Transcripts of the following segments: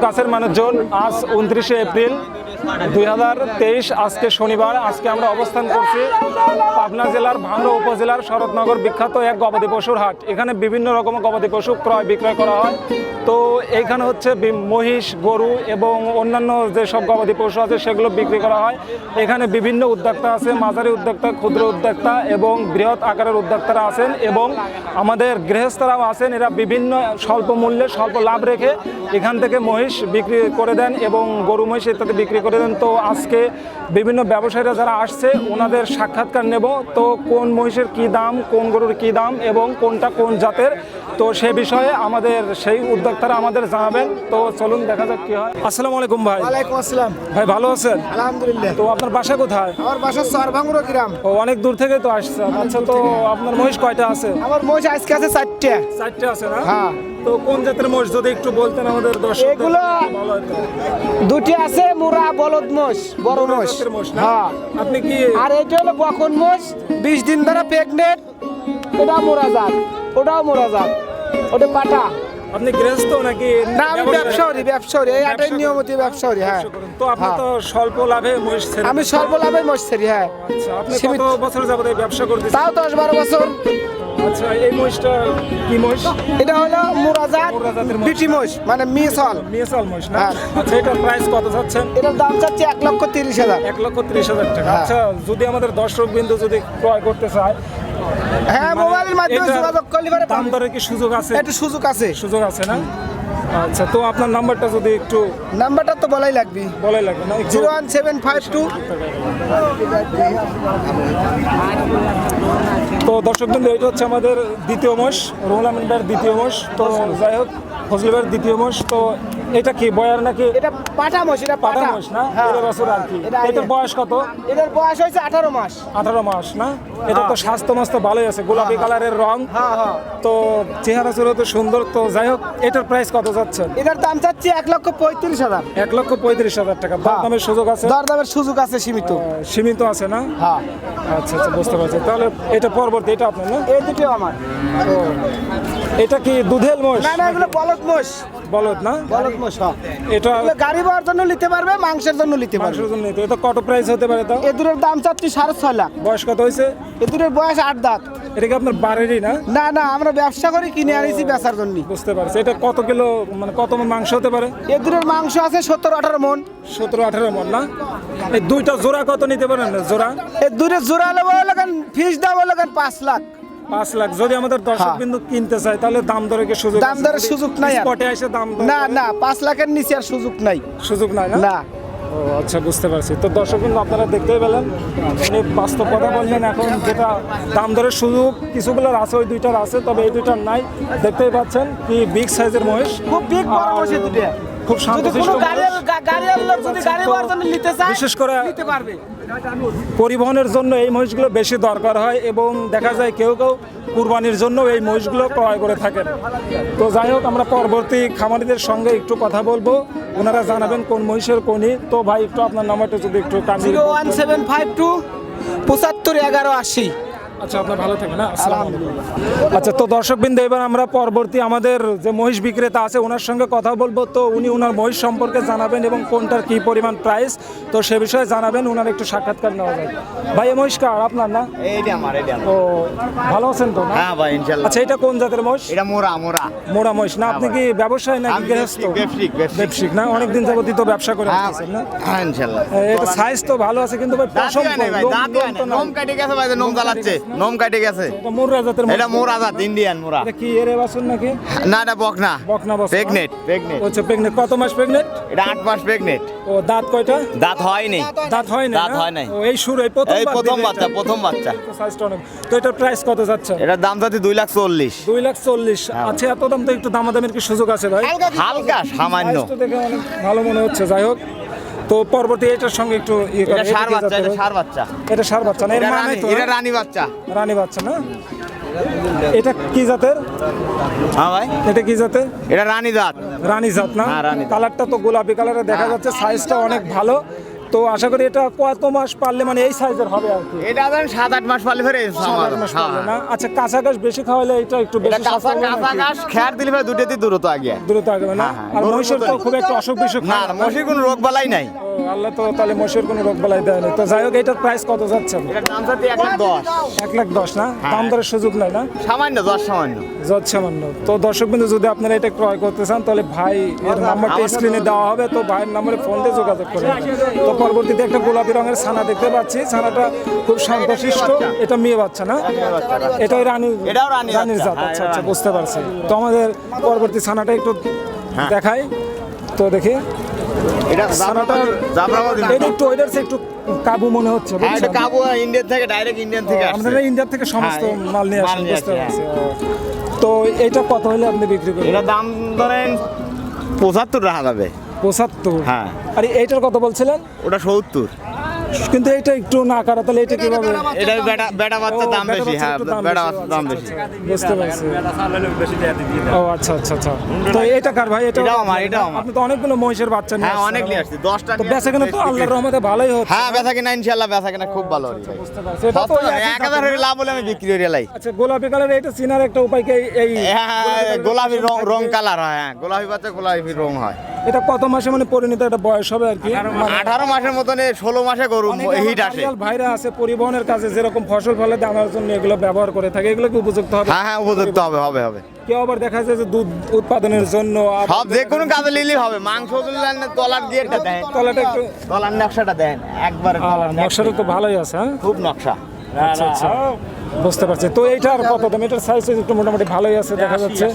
কাছের মানুষজন আজ উনত্রিশে এপ্রিল দুই হাজার তেইশ আজকে শনিবার, আজকে আমরা অবস্থান করছি পাবনা জেলার ভাঙড়া উপজেলার শরৎনগর বিখ্যাত এক গবাদি পশুর হাট। এখানে বিভিন্ন রকম গবাদি পশু ক্রয় বিক্রয় করা হয়। তো এইখানে হচ্ছে মহিষ, গরু এবং অন্যান্য যেসব গবাদি পশু আছে সেগুলো বিক্রি করা হয়। এখানে বিভিন্ন উদ্যোক্তা আছে, মাঝারি উদ্যোক্তা, ক্ষুদ্র উদ্যোক্তা এবং বৃহৎ আকারের উদ্যোক্তারা আছেন এবং আমাদের গৃহস্থরাও আছেন। এরা বিভিন্ন স্বল্প মূল্যে স্বল্প লাভ রেখে এখান থেকে মহিষ বিক্রি করে দেন এবং গরু, মহিষ ইত্যাদি বিক্রি করে দেন তো আজকে বিভিন্ন ব্যবসায়ীরা যারা আসছে ওনাদের সাক্ষাৎকার নেব। তো কোন মহিষের কি দাম কোন গরুর কি দাম এবং কোনটা কোন জাতের? তো সে বিষয়ে আমাদের সেই উদ্যোক্তারা আমাদের জানাবেন। তো চলুন দেখা যাক কি হয়। আসসালামু আলাইকুম ভাই। ওয়ালাইকুম আসসালাম। ভাই ভালো আছেন? আলহামদুলিল্লাহ। তো আপনার বাসা কোথায়? আমার বাসা সরভাঙ্গুড়ো গ্রাম। ও অনেক দূর থেকে তো আসছে আচ্ছা তো আপনার মহিষ কয়টা আছে? আমার মহিষ আজকে আছে চারটে। চারটে আছে না? হ্যাঁ। তো কোন জাতের মহিষ যদি একটু বলতেন আমাদের দর্শক এগুলো- দুটি আছে মুরা বলদ মোষ বড় মোষ। মোষ? হ্যাঁ। আপনি কি আর এটা হলো বকন মোষ বিশ দিন ধরে প্রেগনেন্ট এটাও মোরা জাত ওটাও মোরা জাত ওটা পাটা। আপনি গৃহস্থ নাকি না আমি ব্যবসায়ী? ব্যবসায়ী এই ব্যবসা নিয়মিত ব্যবসায়ী হ্যাঁ। তো আপনি হ্যাঁ। তো স্বল্প লাভে মহিষ আমি স্বল্প মোষ ছেড়ি হ্যাঁ। আচ্ছা আপনি কত। বছর যাবত এই ব্যবসা করতেছেন? তাও দশ বারো বছর। আচ্ছা এই মহিষটা কি মহিষ? এটা হলো মুরাজাত। বিটি মোষ মানে মিসল মিয়াসাল মহিষ না? হ্যাঁ। আচ্ছা এটার প্রাইস কত যাচ্ছেন? এটার দাম চাচ্ছে এক লক্ষ তিরিশ হাজার। এক লক্ষ ত্রিশ হাজার টাকা। হ্যাঁ। আচ্ছা যদি আমাদের দর্শক বিন্দু যদি ক্রয় করতে চায় হ্যাঁ মানে মোবাইলের মাধ্যমে যোগাযোগ করলে পারে দাম দরের কি সুযোগ আছে? একটু সুযোগ আছে। সুযোগ আছে না? আচ্ছা তো আপনার নাম্বারটা যদি একটু নাম্বারটা তো বলাই লাগবে। বলাই লাগবে না? Zero one seven five two তো দর্শক বিন্দু এটা হচ্ছে আমাদের দ্বিতীয় মাস রুহুল আমিন দ্বিতীয় মাস তো যাই হোক ফজলি ভাইয়ের দ্বিতীয় মাস তো এটা কি বয়ার নাকি? এটা পাঠা মোষ এটা পাঠা মাস না? হ্যাঁ। তেরো বছর আর কি। এটা এটার বয়স কত? এটার বয়স হয়েছে আঠারো মাস। আঠারো মাস না? এটা তো স্বাস্থ্য মাস তো ভালোই আছে গোলাপি কালারের রং। হ্যাঁ হ্যাঁ। তো চেহারা চুরো তো সুন্দর তো যাই হোক এটার প্রাইস কত যাচ্ছে? এটার দাম চাচ্ছি এক লক্ষ পঁয়ত্রিশ হাজার। এক লক্ষ পঁয়ত্রিশ হাজার টাকা। দামের সুযোগ আছে? দরদামের সুযোগ আছে সীমিত। সীমিত আছে না? হ্যাঁ। আচ্ছা আচ্ছা বুঝতে পারছি। তাহলে এটা পরবর্তী এটা আপনার না? এই দুটো আমার। এটা কি দুধেল মোষ না না এগুলো বলদ মোষ বলদ না? বলদ হ্যাঁ। এটা গাড়ি পাওয়ার জন্য নিতে পারবে মাংসের জন্য নিতে পারবে। মাংসের জন্য নিতে এটা কত প্রাইস হতে পারে তাও? এ দুটোর দাম চাচ্ছি সাড়ে ছয় লাখ। বয়স কত হয়েছে? এ দুটোর বয়স আট দাঁত। এটা কি আপনার বাড়িরই না? না না আমরা ব্যবসা করি কিনে আনিছি বেচার জন্য। বুঝতে পারছি। এটা কত কিলো মানে কত মণ মাংস হতে পারে? এ দুটোর মাংস আছে সত্তর আঠারো মন। সতেরো আঠারো মন না? এই দুইটা জোড়া কত নিতে পারেন? জোড়া? এ দূরে জোড়া নেব লাগান ফিস দাম লাগান পাঁচ লাখ। পাঁচ লাখ। যদি আমাদের দর্শক হ্যাঁ। বিন্দু কিনতে চায় তাহলে দাম দরে কি সুযোগ দাম দরের সুযোগ নাই। স্পটে এসে দাম না না পাঁচ লাখের নিচে আর সুযোগ নাই। সুযোগ নাই না? ও আচ্ছা বুঝতে পারছি। তো দর্শক কিন্তু আপনারা দেখতেই পেলেন উনি বাস্তব কথা বললেন এখন যেটা দাম দরের সুযোগ কিছুগুলোর আছে ওই দুইটার আছে তবে এই দুইটার নাই। দেখতেই পাচ্ছেন কি বিগ সাইজের মহিষ। খুব big বড় মহিষ দুটো। খুব লোক যদি গাড়ি তো জন্য নিতে চায় বিশেষ করে নিতে পারবে। পরিবহনের জন্য এই মহিষগুলো বেশি দরকার হয় এবং দেখা যায় কেউ কেউ কুরবানির জন্য এই মহিষগুলো ক্রয় করে থাকেন। তো যাই হোক, আমরা পরবর্তী খামারিদের সঙ্গে একটু কথা বলব। ওনারা জানাবেন কোন মহিষের কোনি তো ভাই, একটু আপনার নাম্বারটা যদি একটু কাজ ওয়ান সেভেন ফাইভ টু পঁচাত্তর এগারো আশি। আচ্ছা আপনার ভালো থাকেন না আচ্ছা তো দর্শকবৃন্দ এবার আমরা পরবর্তী আমাদের যে মহিষ বিক্রেতা আছে ওনার সঙ্গে কথা বলব। তো উনি ওনার মহিষ সম্পর্কে জানাবেন এবং কোনটার কি পরিমাণ প্রাইস তো সে বিষয়ে জানাবেন ওনার একটু সাক্ষাৎকার নেওয়া যায় ভাই এই মহিষ কার? আপনার না? এইটা আমার ভালো আছেন তো না? হ্যাঁ ভাই আচ্ছা এটা কোন জাতের মহিষ? এটা মোরা মোরা। মোড়া মহিষ। না আপনি কি ব্যবসায় নাকি গৃহস্থ? ব্যবসায়িক, ব্যবসায়িক, না? অনেকদিন যাবতই তো ব্যবসা করে হ্যাঁ আসতেছেন না? হ্যাঁ এটা সাইজ তো ভালো আছে কিন্তু ভাই হয় নাই ভাই হয়। নাই। নোম কেটে গেছে ভাই নোম জ্বালাচ্ছে। নোম কাটে গেছে। এটা মুর্রা জাতের। এটা মোরা জাত ইন্ডিয়ান মোরা এটা কি এরে বাছুর নাকি? না এটা বক না বকনা বাছুর প্রেগনেট প্রেগনেট। আচ্ছা প্রেগনেন্ট কত মাস প্রেগনেন্ট এটা আট মাস প্রেগনেট। ও দাঁত কয়টা? দাঁত হয়নি। দাঁত হয় না দাঁত না? হয়? নাই। ও এই শুরু এই প্রথম এই প্রথম বাচ্চা প্রথম বাচ্চা। সাইজটা অনেক। তো এটার প্রাইস কত যাচ্ছে? এটার দাম যাচ্ছে দুই লাখ চল্লিশ। দুই লাখ চল্লিশ। হ্যাঁ। আচ্ছা এত দাম তো একটু দামাদামের কি সুযোগ আছে ভাই? হালকা সামান্য। তো দেখে অনেক ভালো মনে হচ্ছে। যাই হোক তো পরবর্তী এটার সঙ্গে একটু ইয়ে এটা সার বাচ্চা এটা? সার বাচ্চা। এটা সার বাচ্চা না এর রানী তো এটা? রানী বাচ্চা। রানী বাচ্চা না? এটা কি জাতের? হ্যাঁ ভাই। এটা কি জাতের? এটা রানী জাত। রানী জাত না? হ্যাঁ, কালারটা তো গোলাপি কালারে দেখা যাচ্ছে সাইজটা অনেক ভালো। তো আশা করি এটা কত মাস পারলে মানে এই সাইজের হবে আর কি? এটা ধরেন সাত আট মাস পালে ফেরে সাত মাস পারলে না? আচ্ছা কাঁচা ঘাস বেশি খাওয়ালে এটা একটু বেশি কাঁচা কাঁচা ঘাস খেয়ার দিলে ফেরে দুটোতে দূরত্ব আগে। দূরত্ব আগবে না? হ্যাঁ, হ্যাঁ, আর মহিষের তো খুব একটা অসুখ বিসুখ না মশির কোনো রোগ বালাই নাই। আল্লাহ তো তাহলে মহিষের কোনো রোগ বালাই দেয়নি তো যাই হোক এটার প্রাইস কত যাচ্ছে? এটা দাম সাথে এক লাখ দশ। এক লাখ দশ না? হ্যাঁ। দাম দরের সুযোগ নাই না? সামান্য দশ সামান্য। যত সামান্য। তো দর্শক বিন্দু যদি আপনারা এটা ক্রয় করতে চান তাহলে ভাই এর নাম্বারটা আমার স্ক্রিনে দেওয়া হবে। তো ভাইয়ের নাম্বারে ফোন দিয়ে যোগাযোগ করবেন তো পরবর্তীতে একটা গোলাপি রঙের ছানা দেখতে পাচ্ছি। ছানাটা খুব শান্তশিষ্ট। এটা মেয়ে বাচ্চা না? এটাই রানী রানীর জাত। হ্যাঁ, আচ্ছা আচ্ছা বুঝতে পারছি। তো আমাদের পরবর্তী ছানাটা একটু হ্যাঁ। দেখাই। তো দেখি। এটা এটা একটু ওইটার একটু কাবু মনে হচ্ছে হ্যাঁ এটা? কাবু ইন্ডিয়ান থেকে ডাইরেক্ট ইন্ডিয়ান থেকে আপনারা থেকে সমস্ত মাল নিয়ে আসেন বুঝতে পারছি তো এটা কত হলে আপনি বিক্রি করবেন? এটা দাম ধরেন পঁচাত্তর রাখা যাবে। পঁচাত্তর। হ্যাঁ। আর এইটার কত বলছিলেন? ওটা সত্তর। কিন্তু এটা একটু না কাটা তাহলে এটা কীভাবে? এটা বেটা বেটা বাচ্চার ও, দাম বেশি হ্যাঁ বেটা বেশি, বাচ্চার দাম আচ্ছা, বেশি। আচ্ছা, বুঝতে পারছি। ও আচ্ছা আচ্ছা আচ্ছা। তো এটা কার ভাই? এটা আমার, এটাও আমার। আপনি তো অনেকগুলো মহিষের বাচ্চা নিয়ে হ্যাঁ অনেক নিয়ে আসছি দশটা তো নিয়ে বেচা কেনা তো আল্লাহর রহমতে ভালোই হচ্ছে। হ্যাঁ বেচা কিনা ইনশাল্লাহ বেচা কিনা খুব ভালো হবে ভাই। বুঝতে পারছি এটা তো সত্তর ওই একই এক হাজার থাকে হলে না? লাভ হলে আমি বিক্রি করে লাই আচ্ছা গোলাপি কালার এটা সিনার একটা উপায় কি এই- এই হ্যাঁ গোলাপি রং রং কালার হয় হ্যাঁ গোলাপি বাচ্চা গোলাপি রং হয়। এটা কত মাসে মানে পরিণত একটা বয়স হবে আর কি? মানে আঠারো মাসের মতন ষোলো মাসে গরু হিট আসে। ভাইরা আছে পরিবহনের কাজে যেরকম ফসল ফলে দামের জন্য এগুলো ব্যবহার করে থাকে এগুলো কি উপযুক্ত হবে? হ্যাঁ হ্যাঁ উপযুক্ত হবে হবে হবে। কেউ আবার দেখা যায় যে দুধ উৎপাদনের জন্য সব যে কোনো কাজে লিলি হবে মাংস তলার দিয়ে দেন তলাটা একটু তলার নকশাটা দেন একবার নকশাটা তো ভালোই আছে হ্যাঁ? খুব নকশা। আচ্ছা আচ্ছা। বুঝতে পারছি। তো এইটার কত দাম? এটার সাইজ একটু মোটামুটি ভালোই আছে দেখা যাচ্ছে।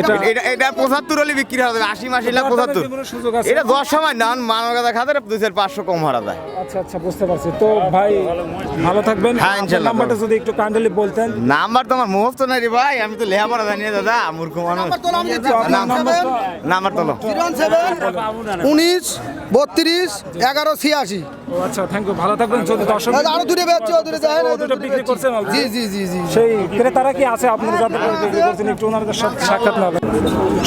এটা এটা এটা পঁচাত্তর হলে বিক্রি হবে আশি মাসি না দরদামের পঁচাত্তর? এটা দশ সময় না মানব গাদা খাতে দুই চার পাঁচশো কম হারা যায় আচ্ছা আচ্ছা বুঝতে পারছি। তো ভাই ভালো থাকবেন। হ্যাঁ, ইনশাল্লাহ, নাম্বারটা যদি একটু কাইন্ডলি বলতেন। নাম্বার তো আমার মুহূর্ত নাই রে ভাই আমি তো লেখাপড়া জানি না দাদা মূর্খ মানুষ। তো নাম্বার তোলো। উনিশ বত্রিশ এগারো ছিয়াশি। ও আচ্ছা থ্যাংক ইউ ভালো থাকবেন যদি দর্শক আরও দূরে বেচছি ও দূরে যায়। ও দুটো বিক্রি করছেন জি জি জি জি। সেই ক্রেতারা কি আছে? আপনার যাতে করে বিক্রি করছেন একটু ওনাদের সাথে সাক্ষাৎ নেবেন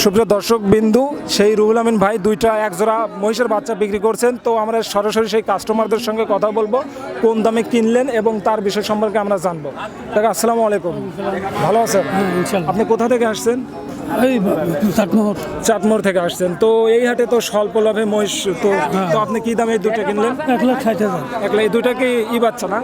সুপ্রিয় দর্শক বিন্দু সেই রুহুল আমিন ভাই দুইটা এক জোড়া মহিষের বাচ্চা বিক্রি করছেন। তো আমরা সরাসরি সেই কাস্টমারদের সঙ্গে কথা বলব কোন দামে কিনলেন এবং তার বিষয় সম্পর্কে আমরা জানব। কাকা আসসালামু আলাইকুম। ভালো আছেন? আপনি কোথা থেকে আসছেন? এই চাটমোহর। চাটমোড় থেকে আসছেন। তো এই হাটে তো স্বল্প লাভে মহিষ তো তো আপনি কি দামে এই দুটো কিনলেন? এক লাখ ষাট হাজার। একলা এই দুটা কি ই বাচ্চা না?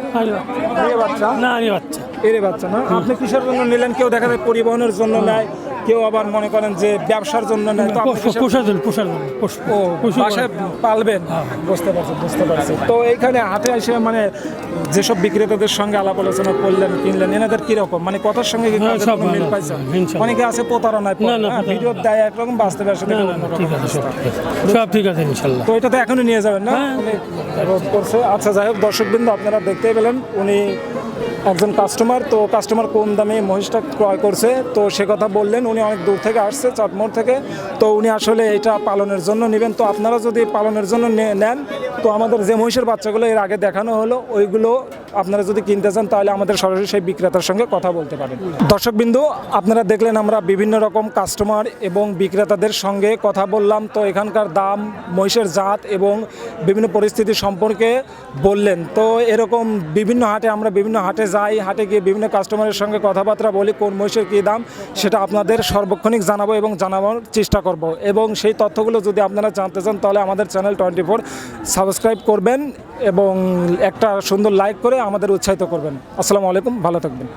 এ বাচ্চা। না বাচ্চা। এরে বাচ্চা না? আপনি কিসের জন্য নিলেন? কেউ দেখা যায় পরিবহনের জন্য নেয় কেউ আবার মনে করেন যে ব্যবসার জন্য নেয় তো পোষার জন্য পোষার জন্য ও পশু বাসায় পালবেন? বুঝতে পারছি বুঝতে পারছি। তো এইখানে হাতে এসে মানে যেসব বিক্রেতাদের সঙ্গে আলাপ আলোচনা করলেন কিনলেন এনাদের কীরকম? মানে কথার সঙ্গে কি হ্যাঁ, সব মিল পাইছেন অনেকে আছে প্রতারণায় হ্যাঁ। ভিডিও দেয় একরকম বাস্তবে আসলে সব ঠিক আছে। ইনশাল্লাহ। তো এটা তো এখনই নিয়ে যাবেন না? হ্যাঁ। করছে। আচ্ছা যাই হোক দর্শকবৃন্দ আপনারা দেখতেই পেলেন উনি একজন কাস্টমার তো কাস্টমার কোন দামে মহিষটা ক্রয় করছে। তো সে কথা বললেন, উনি অনেক দূর থেকে আসছে, চাটমোড় থেকে। তো উনি আসলে এটা পালনের জন্য নেবেন। তো আপনারা যদি পালনের জন্য নেন, তো আমাদের যে মহিষের বাচ্চাগুলো এর আগে দেখানো হলো, ওইগুলো আপনারা যদি কিনতে চান, তাহলে আমাদের সরাসরি সেই বিক্রেতার সঙ্গে কথা বলতে পারেন। দর্শকবিন্দু, আপনারা দেখলেন আমরা বিভিন্ন রকম কাস্টমার এবং বিক্রেতাদের সঙ্গে কথা বললাম। তো এখানকার দাম, মহিষের জাত এবং বিভিন্ন পরিস্থিতি সম্পর্কে বললেন। তো এরকম বিভিন্ন হাটে আমরা বিভিন্ন হাটে যাই, হাটে গিয়ে বিভিন্ন কাস্টমারের সঙ্গে কথাবার্তা বলি, কোন মহিষের কী দাম, সেটা আপনাদের সর্বক্ষণিক জানাব এবং জানাবার চেষ্টা করব। এবং সেই তথ্যগুলো যদি আপনারা জানতে চান, তাহলে আমাদের চ্যানেল টোয়েন্টি ফোর সাবস্ক্রাইব করবেন এবং একটা সুন্দর লাইক করে আমাদের উৎসাহিত করবেন। আসসালামু আলাইকুম ভালো থাকবেন।